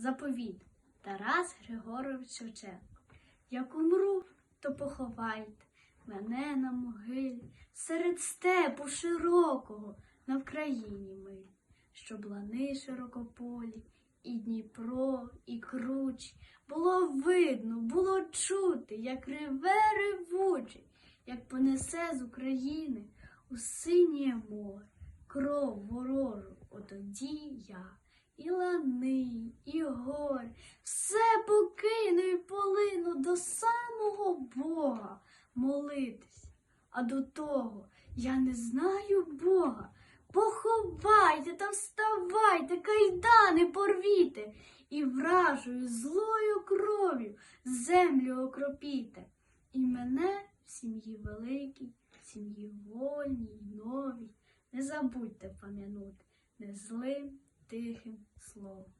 Заповіт Тарас Григорович Шевченко. Як умру, то поховайте мене на могилі серед степу широкого на Вкраїні ми, щоб лани широкополі, і Дніпро, і круч. Було видно, було чути, як реве ревучий, як понесе з України у синє море кров ворожу, отоді я. І лани, і гори, все покину і полину до самого Бога молитись. А до того я не знаю Бога. Поховайте та вставайте, кайдани порвіте, і вражою злою кров'ю землю окропіте. І мене в сім'ї великій, в сім'ї вольній, новій, не забудьте пам'янути не злим тихим словом.